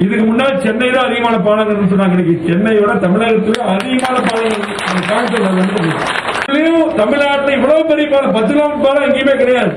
இதுக்கு முன்னாடி சென்னை தான் அதிகமான பாலங்கள்னு சொன்னாங்க இன்னைக்கு சென்னையோட தமிழகத்துல அதிகமான பாலங்கள் தமிழ்நாட்டில் இவ்வளவு பெரிய பாலம் பத்து கிலோமீட்டர் பாலம் எங்கேயுமே கிடையாது.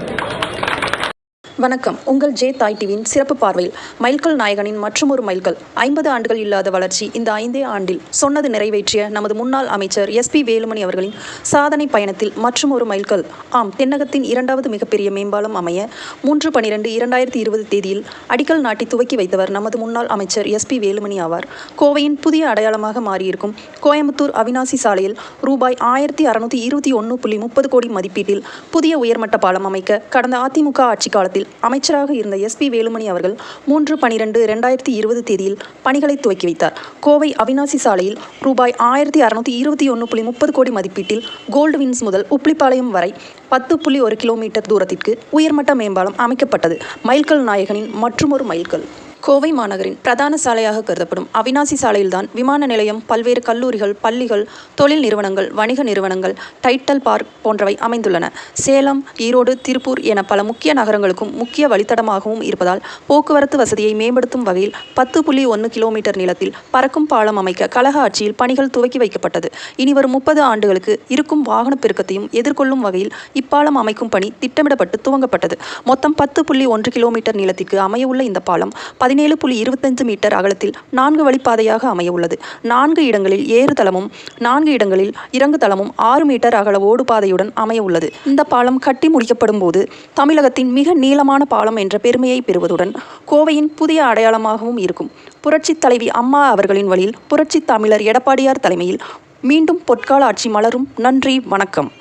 வணக்கம். உங்கள் ஜே தாய் டிவியின் சிறப்பு பார்வையில் மைல்கல் நாயகனின் மற்றுமொரு மைல்கல் ஐம்பது ஆண்டுகள் இல்லாத வளர்ச்சி இந்த ஐந்தே ஆண்டில் சொன்னது நிறைவேற்றிய நமது முன்னாள் அமைச்சர் எஸ்பி வேலுமணி அவர்களின் சாதனை பயணத்தில் மற்றுமொரு மைல்கல். ஆம் தென்னகத்தின் இரண்டாவது மிகப்பெரிய மேம்பாலம் அமைய மூன்று பனிரெண்டு இரண்டாயிரத்தி இருபது தேதியில் அடிக்கல் நாட்டி துவக்கி வைத்தவர் நமது முன்னாள் அமைச்சர் எஸ்பி வேலுமணி ஆவார். கோவையின் புதிய அடையாளமாக மாறியிருக்கும் கோயம்புத்தூர் அவினாசி சாலையில் ரூபாய் ஆயிரத்தி அறுநூத்தி இருபத்தி ஒன்று புள்ளி முப்பது கோடி மதிப்பீட்டில் புதிய உயர்மட்ட பாலம் அமைக்க கடந்த அதிமுக ஆட்சி காலத்தில் அமைச்சராக இருந்த எஸ் பி வேலுமணி அவர்கள் மூன்று பனிரெண்டு இரண்டாயிரத்தி இருபது தேதியில் பணிகளை துவக்கி வைத்தார். கோவை அவினாசி சாலையில் ரூபாய் ஆயிரத்தி அறுநூத்தி இருபத்தி ஒன்று புள்ளி முப்பது கோடி மதிப்பீட்டில் கோல்டு வின்ஸ் முதல் உப்ளிப்பாளையம் வரை பத்து புள்ளி ஒரு கிலோமீட்டர் தூரத்திற்கு உயர்மட்ட மேம்பாலம் அமைக்கப்பட்டது. மைல்கல் நாயகனின் மற்றுமொரு மைல்கல். கோவை மாநகரின் பிரதான சாலையாக கருதப்படும் அவினாசி சாலையில்தான் விமான நிலையம் பல்வேறு கல்லூரிகள் பள்ளிகள் தொழில் நிறுவனங்கள் வணிக நிறுவனங்கள் டைட்டல் பார்க் போன்றவை அமைந்துள்ளன. சேலம் ஈரோடு திருப்பூர் என பல முக்கிய நகரங்களுக்கும் முக்கிய வழித்தடமாகவும் இருப்பதால் போக்குவரத்து வசதியை மேம்படுத்தும் வகையில் பத்து புள்ளி ஒன்று கிலோமீட்டர் நிலத்தில் பறக்கும் பாலம் அமைக்க கழக ஆட்சியில் பணிகள் துவக்கி வைக்கப்பட்டது. இனி வரும் முப்பது ஆண்டுகளுக்கு இருக்கும் வாகன பெருக்கத்தையும் எதிர்கொள்ளும் வகையில் இப்பாலம் அமைக்கும் பணி திட்டமிடப்பட்டு துவங்கப்பட்டது. மொத்தம் பத்து புள்ளி ஒன்று கிலோமீட்டர் நீளத்திற்கு அமையவுள்ள இந்த பாலம் பதினேழு புள்ளி இருபத்தஞ்சு மீட்டர் அகலத்தில் நான்கு வழிப்பாதையாக அமைய உள்ளது நான்கு இடங்களில் ஏறு தளமும் நான்கு இடங்களில் இறங்கு தளமும் ஆறு மீட்டர் அகல ஓடு பாதையுடன் அமைய உள்ளது இந்த பாலம் கட்டி முடிக்கப்படும் போது தமிழகத்தின் மிக நீளமான பாலம் என்ற பெருமையை பெறுவதுடன் கோவையின் புதிய அடையாளமாகவும் இருக்கும். புரட்சித் தலைவி அம்மா அவர்களின் வழியில் புரட்சித் தமிழர் எடப்பாடியார் தலைமையில் மீண்டும் பொற்கால ஆட்சி மலரும். நன்றி வணக்கம்.